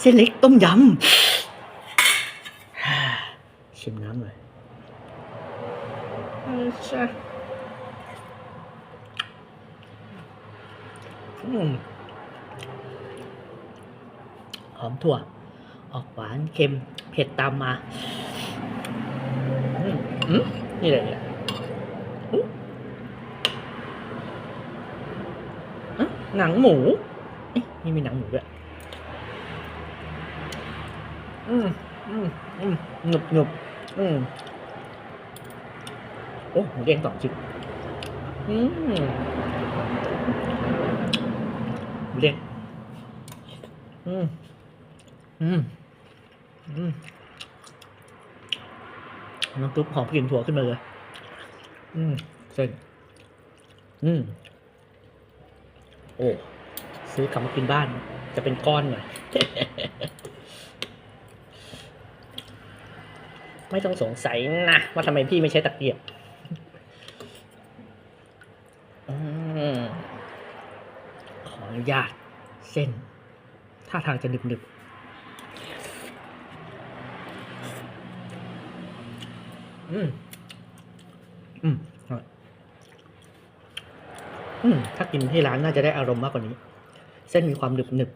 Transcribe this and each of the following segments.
เส้นเล็กต้มยำชิมน้ำหน่อยอืมใช่อืมหอมถั่ว ออกหวานเค็ม เผ็ดตามมาอืมอืมนี่อะไรเนี่ยอุ๊ยอะหนังหมูเอ๊ะนี่มีหนังหมูด้วย อืมอืมอืมหนุบหนุบอืมโอ้หมูแดงสองชิ้นอืมหมูแดงอืมอืมอืมน้ำซุปหอมกลิ่นถั่วขึ้นมาเลย อืมเส้นอืมโอ้ซื้อกลับมากินบ้าน จะเป็นก้อนหน่อย ไม่ต้องสงสัยนะว่าทำไมพี่ไม่ใช้ตะเกียบอขออนุญาต เส้นท่าทางจะดึบๆอืม อืมอืม ถ้ากินที่ร้านน่าจะได้อารมณ์มากกว่านี้ เส้นมีความหนึบหนึบ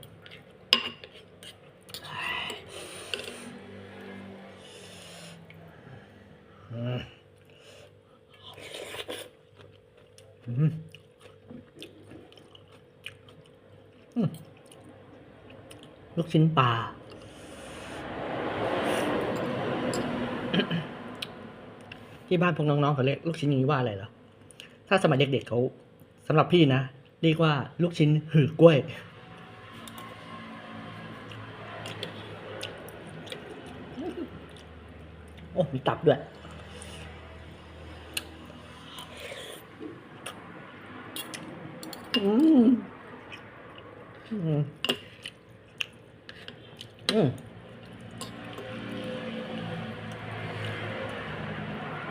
อืมลูกชิ้นปลาที่บ้านพวกน้องๆเขาเรียกลูกชิ้นนี้ว่าอะไรเหรอ ถ้าสมัยเด็กๆเขาสำหรับพี่นะ เรียกว่าลูกชิ้นหือกล้วย โอ้ มีตับด้วย อืม อืม อืม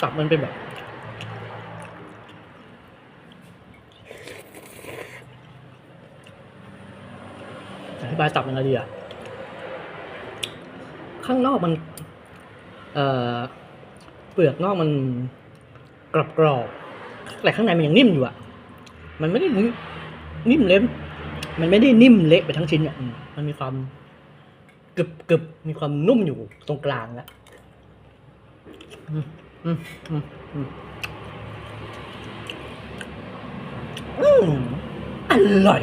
ตับมันเป็นแบบ อธิบายตับยังไงดีอะ ข้างนอกมัน เอ่อ เปลือกนอกมันกรอบกรอบๆแต่ข้างในมันยังนิ่มอยู่อะ มันไม่ได้นิ่มเละมันไม่ได้นิ่มเละไปทั้งชิ้นอะมันมีความกรึบกรึบมีความนุ่มอยู่ตรงกลางแล้วอืมอืมอืมอืมอืมอร่อย